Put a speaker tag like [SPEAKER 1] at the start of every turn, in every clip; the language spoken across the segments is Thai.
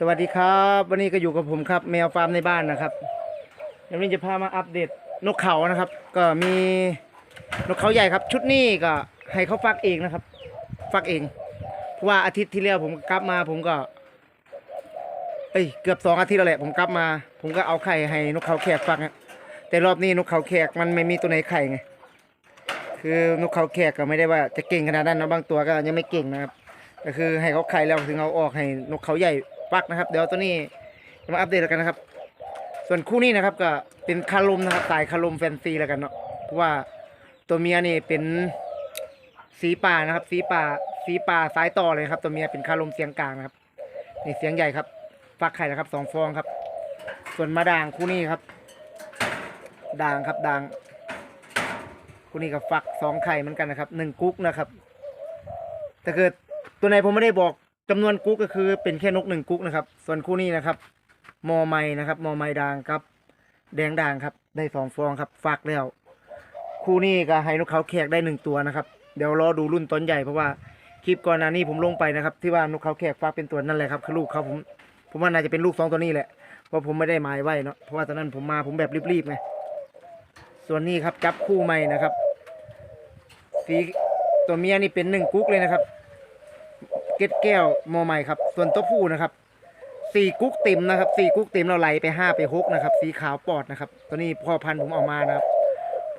[SPEAKER 1] สวัสดีครับ วันนี้ก็อยู่กับผมครับ แมวฟาร์มในบ้านนะครับวันนี้จะพามาอัปเดตนกเขานะครับ ก็มีนกเขาใหญ่ครับ ชุดนี้ก็ให้เขาฟักเองนะครับ ฟักเองเพราะว่าอาทิตย์ที่แล้วผมกลับมา ผมก็ เอ้ยเกือบสองอาทิตย์แล้วแหละผมกลับมา ผมก็เอาไข่ให้นกเขาแขกฟักนะแต่รอบนี้นกเขาแขกมันไม่มีตัวไหนไข่ไงคือนกเขาแขกก็ไม่ได้ว่าจะเก่งขนาดนั้นนะบางตัวก็ยังไม่เก่งนะครับก็คือให้เขาไข่แล้วถึงเอาออกให้นกเขาใหญ่ ฟักนะครับ เดี๋ยวตัวนี้จะมาอัปเดตกันนะครับ ส่วนคู่นี้นะครับก็เป็นคาลมนะครับสายคาลมแฟนซีแล้วกันเนาะเพราะว่าตัวเมียนี่เป็นสีป่านะครับ สีป่าสีป่าสายต่อเลยครับ ตัวเมียเป็นคาลมเสียงกลางนะครับนี่เสียงใหญ่ครับฟักไข่นะครับสองฟองครับ ส่วนมาด่างคู่นี้ครับ ด่างครับด่างคู่นี้กับฟักสองไข่เหมือนกันนะครับหนึ่งกุ๊กนะครับ แต่เกิดตัวไหนผมไม่ได้บอก จำนวนกุ๊กก็คือเป็นแค่นกหนึ่งกุ๊กนะครับ ส่วนคู่นี้นะครับ มอไม้นะครับมอไม้ด่างครับ แดงด่างครับ ได้สองฟองครับฟักแล้ว คู่นี้ก็ให้นกเขาแขกได้หนึ่งตัวนะครับ เดี๋ยวรอดูรุ่นต้นใหญ่เพราะว่าคลิปก่อนหน้านี้ผมลงไปนะครับ ที่ว่านกเขาแขกฟักเป็นตัวนั่นแหละครับคือลูกเขาผมผมว่าน่าจะเป็นลูกสองตัวนี้แหละเพราะผมไม่ได้หมายไว้เนาะเพราะว่าตอนนั้นผมมาผมแบบรีบๆไงส่วนนี้ครับจับคู่ใหม่นะครับสีตัวเมียนี่เป็นหนึ่งกุ๊กเลยนะครับ เกล็ดแก้วมอใหม่ครับ ส่วนตัวผู้นะครับสี่กุ๊กเต็มนะครับสี่กุ๊กเต็มเราไหลไปห้าไปหกนะครับ สีขาวปอดนะครับ ตัวนี้พ่อพันธุ์ผมเอามานะครับ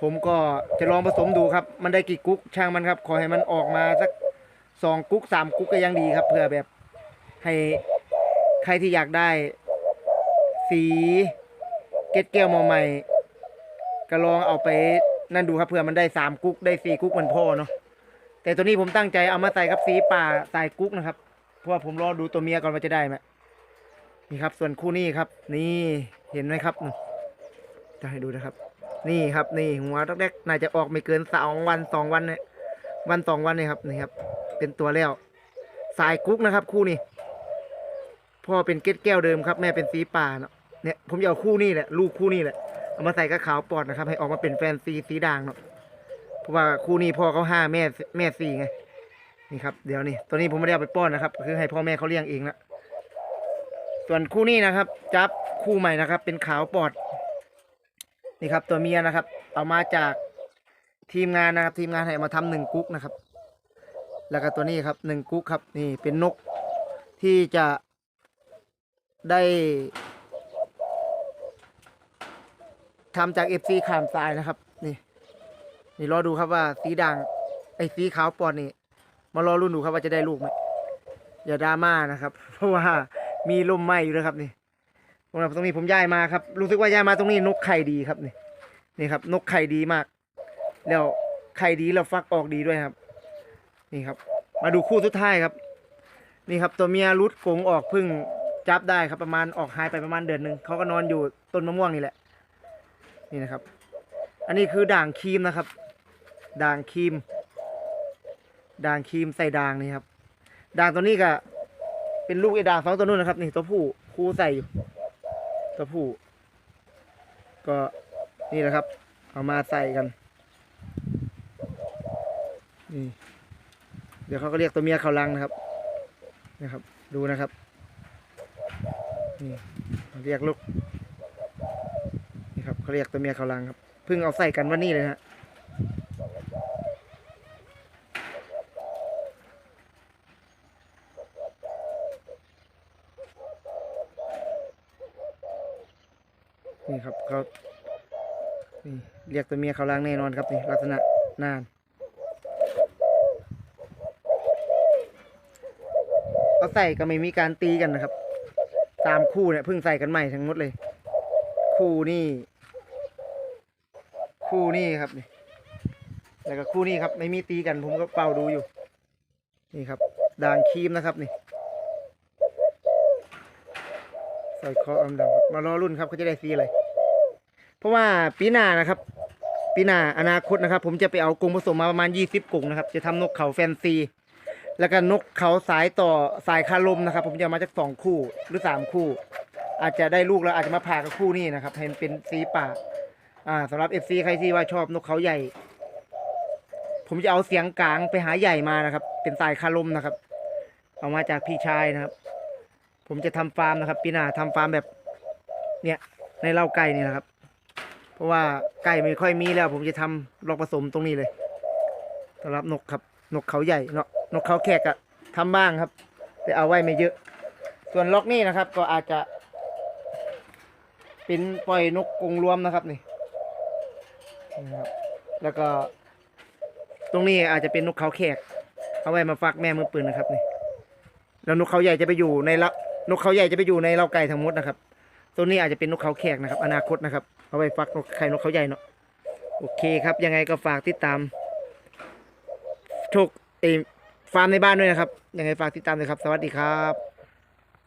[SPEAKER 1] ผมก็จะลองผสมดูครับ มันได้กี่กุ๊กช่างมันครับ ขอให้มันออกมาสักสองกุ๊กสามกุ๊กก็ยังดีครับเพื่อแบบให้ใครที่อยากได้ สีเก็ดแก้วมาใหม่ก็ลองเอาไปนั่นดูครับเผื่อมันได้สามกุ๊กได้สี่กุ๊กเหมันพ่อเนาะ แต่ตัวนี้ผมตั้งใจเอามาใส่กับสีป่าใส่กุ๊กนะครับ เพราะว่าผมรอดูตัวเมียก่อนว่าจะได้ไหมนี่ครับ ส่วนคู่นี้ครับ นี่เห็นไหมครับจะให้ดูนะครับ นี่ครับนี่หัวแรกๆน่าจะออกไม่เกินสองวันสองวันเนี่ยวันสองวันเนี่ยครับนี่ครับ เป็นตัวแล้วสายกุ๊กนะครับ คู่นี้พ่อเป็นเกล็ดแก้วเดิมครับ แม่เป็นสีป่าเนาะเนี่ยผมจะเอาคู่นี้แหละลูกคู่นี้แหละเอามาใส่กับขาวปอดนะครับ ให้ออกมาเป็นแฟนซีสีด่างเนาะ ราะว่าคู่นี้พ่อเขาห้าแม่แม่สี่ไงนี่ครับเดี๋ยวนี่ตัวนี้ผมไม่ได้เอาไปป้อนนะครับ คือให้พ่อแม่เขาเลี้ยงเองละส่วนคู่นี้นะครับ จับคู่ใหม่นะครับ เป็นขาวปอด นี่ครับ ตัวเมียนะครับ เอามาจากทีมงานนะครับ ทีมงานให้มาทำหนึ่งกุ๊กนะครับ แล้วก็ตัวนี้ครับหนึ่งกุ๊กครับ นี่เป็นนกที่จะได้ทำจากเอฟซีขามทรายนะครับ นี่รอดูครับว่าสีด่างไอ้สีขาวปอนนี่มารอรุ่นดูครับว่าจะได้ลูกไหมอย่าดราม่านะครับ เพราะว่ามีลมไหม้อยู่นะครับนี่ตรงนี้ผมย้ายมาครับ รู้สึกว่าย้ายมาตรงนี้นกไข่ดีครับนี่นี่ครับ นกไข่ดีมาก แล้วไข่ดีแล้วฟักออกดีด้วยครับ นี่ครับ มาดูคู่สุดท้ายครับ นี่ครับ ตัวเมียรุดกงออกพึ่งจับได้ครับประมาณออกหายไปประมาณเดือนหนึ่งเขาก็นอนอยู่ต้นมะม่วงนี่แหละ นี่นะครับ อันนี้คือด่างครีมนะครับ ด่างครีมด่างครีมใส่ด่างนี่ครับด่างตัวนี้ก็เป็นลูกไอ้ด่างสองตัวนู้นนะครับ นี่ตัวผู้คู่ใส่อยู่ตัวผู้ก็นี่แหละครับ เอามาใส่กันนี่เดี๋ยวเขาก็เรียกตัวเมียเขาลังนะครับนะครับ ดูนะครับนี่เรียกลูกนี่ครับเขาเรียกตัวเมียเขาลังครับเพิ่งเอาใส่กันวันนี้เลยฮะ นี่ครับเขานี่เรียกตัวเมียเขาลังแน่นอนครับนี่ลักษณะนานเอาใส่ก็ไม่มีการตีกันนะครับสามคู่เนี่ยเพิ่งใส่กันใหม่ทั้งหมดเลย คู่นี่ คู่นี่ครับนี่แล้วก็คู่นี้ครับไม่มีตีกันผมก็เป่าดูอยู่ นี่ครับด่างครีมนะครับนี่ใส่คออมดำครับมารอรุ่นครับเขาจะได้สีอะไร เพราะว่าปีหน้านะครับปีหน้าอนาคตนะครับ ผมจะไปเอากรงผสมมาประมาณยี่สิบกรงนะครับ จะทำนกเขาแฟนซี แล้วก็นกเขาสายต่อสายคาลมนะครับ ผมจะมาจากสองคู่หรือสามคู่ อาจจะได้ลูกแล้วอาจจะมาผ่ากับคู่นี้นะครับเห็นเป็นสีป่าอ่าสำหรับเอฟซีใครที่ว่าชอบนกเขาใหญ่ ผมจะเอาเสียงกลางไปหาใหญ่มานะครับ เป็นสายคาลมนะครับ เอามาจากพี่ชายนะครับ ผมจะทำฟาร์มนะครับปีหน้าทำฟาร์มแบบ เนี่ยในเล้าไก่นี่นะครับ เพราะว่าไก่ไม่ค่อยมีแล้ว ผมจะทำลอกผสมตรงนี้เลยสำหรับนกครับ นกเขาใหญ่เนาะนกเขาแขกอะทำบ้างครับ แต่เอาไว้ไม่เยอะ ส่วนล็อกนี่นะครับ ก็อาจจะ เป็นปล่อยนกกรงรวมนะครับนี่นี่ครับแล้วก็ ตรงนี้อาจจะเป็นนกเขาแขก เอาไว้มาฟักแม่มือปืนนะครับนี่แล้วนกเขาใหญ่จะไปอยู่ในละนกเขาใหญ่จะไปอยู่ในเล้าไก่ทั้งหมดนะครับ ตัวนี้อาจจะเป็นนกเขาแขกนะครับ อนาคตนะครับ เอาไปฟักนกไข่นกเขาใหญ่เนาะโอเคครับ ยังไงก็ฝากติดตามทุกไอฟาร์มในบ้านด้วยนะครับ ยังไงฝากติดตามเลยครับ สวัสดีครับ